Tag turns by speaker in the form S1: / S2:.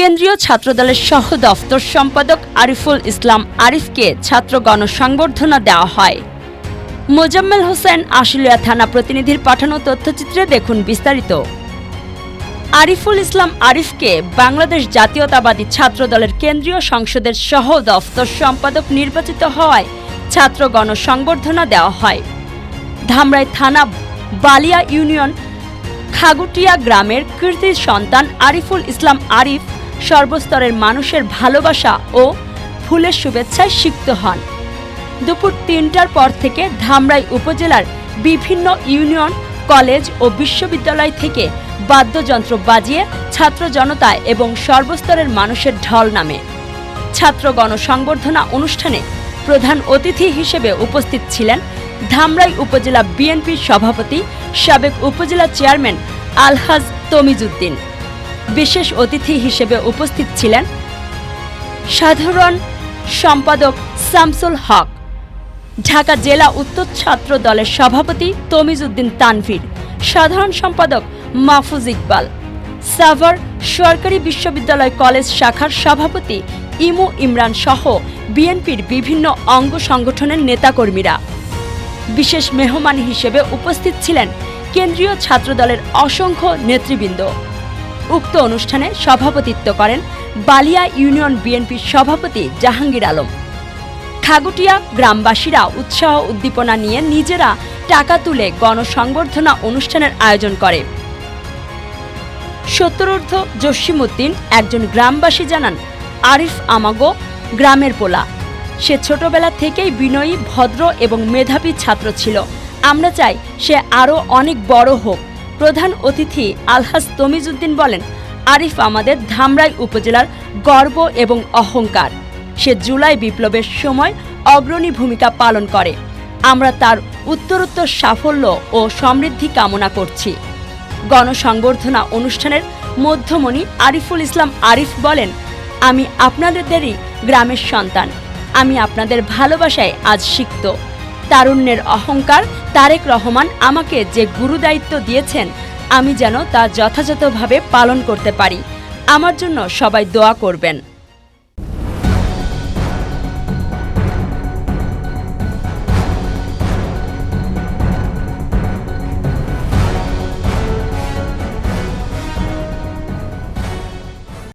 S1: কেন্দ্রীয় ছাত্রদলের সহ দফতর সম্পাদক আরিফুল ইসলাম আরিফকে ছাত্র গণসংবর্ধনা দেওয়া হয়। মোজাম্মেল হোসেন আশুলিয়া থানা প্রতিনিধির পাঠানো তথ্যচিত্রে দেখুন বিস্তারিত। আরিফুল ইসলাম আরিফকে বাংলাদেশ জাতীয়তাবাদী ছাত্রদলের কেন্দ্রীয় সংসদের সহ দফতর সম্পাদক নির্বাচিত হওয়ায় ছাত্র গণসংবর্ধনা দেওয়া হয়। ধামরাই থানা, বালিয়া ইউনিয়ন, খাগুটিয়া গ্রামের কীর্তির সন্তান আরিফুল ইসলাম আরিফ সর্বস্তরের মানুষের ভালোবাসা ও ফুলের শুভেচ্ছায় সিক্ত হন। দুপুর তিনটার পর থেকে ধামরাই উপজেলার বিভিন্ন ইউনিয়ন, কলেজ ও বিশ্ববিদ্যালয় থেকে বাদ্যযন্ত্র বাজিয়ে ছাত্র জনতা এবং সর্বস্তরের মানুষের ঢল নামে। ছাত্র গণসংবর্ধনা অনুষ্ঠানে প্রধান অতিথি হিসেবে উপস্থিত ছিলেন ধামরাই উপজেলা বিএনপির সভাপতি, সাবেক উপজেলা চেয়ারম্যান আলহাজ তমিজুদ্দিন। বিশেষ অতিথি হিসেবে উপস্থিত ছিলেন সাধারণ সম্পাদক শামসুল হক, ঢাকা জেলা উত্তর ছাত্র দলের সভাপতি তমিজউদ্দিন তানভীর, সাধারণ সম্পাদক মাহফুজ ইকবাল, সাভার সরকারি বিশ্ববিদ্যালয় কলেজ শাখার সভাপতি ইমু ইমরান সহ বিএনপির বিভিন্ন অঙ্গ সংগঠনের নেতাকর্মীরা। বিশেষ মেহমান হিসেবে উপস্থিত ছিলেন কেন্দ্রীয় ছাত্রদলের অসংখ্য নেতৃবৃন্দ। উক্ত অনুষ্ঠানে সভাপতিত্ব করেন বালিয়া ইউনিয়ন বিএনপির সভাপতি জাহাঙ্গীর আলম। খাগুটিয়া গ্রামবাসীরা উৎসাহ উদ্দীপনা নিয়ে নিজেরা টাকা তুলে গণসংবর্ধনা অনুষ্ঠানের আয়োজন করে। সত্তরূর্ধ জসিমুদ্দিন একজন গ্রামবাসী জানান, আরিফ আমাগো, গ্রামের পোলা। সে ছোটবেলা থেকেই বিনয়ী, ভদ্র এবং মেধাবী ছাত্র ছিল। আমরা চাই সে আরও অনেক বড় হোক। প্রধান অতিথি আলহাজ তমিজউদ্দিন বলেন, আরিফ আমাদের ধামরাই উপজেলার গর্ব এবং অহংকার। সে জুলাই বিপ্লবের সময় অগ্রণী ভূমিকা পালন করে। আমরা তার উত্তরোত্তর সাফল্য ও সমৃদ্ধি কামনা করছি। গণসংবর্ধনা অনুষ্ঠানের মধ্যমণি আরিফুল ইসলাম আরিফ বলেন, আমি আপনাদেরই গ্রামের সন্তান। আমি আপনাদের ভালোবাসায় আজ সিক্ত। তারুণ্যের অহংকার, তারেক রহমান আমাকে যে গুরুদায়িত্ব দিয়েছেন, আমি যেন তা যথাযথভাবে পালন করতে পারি। আমার জন্য সবাই দোয়া করবেন।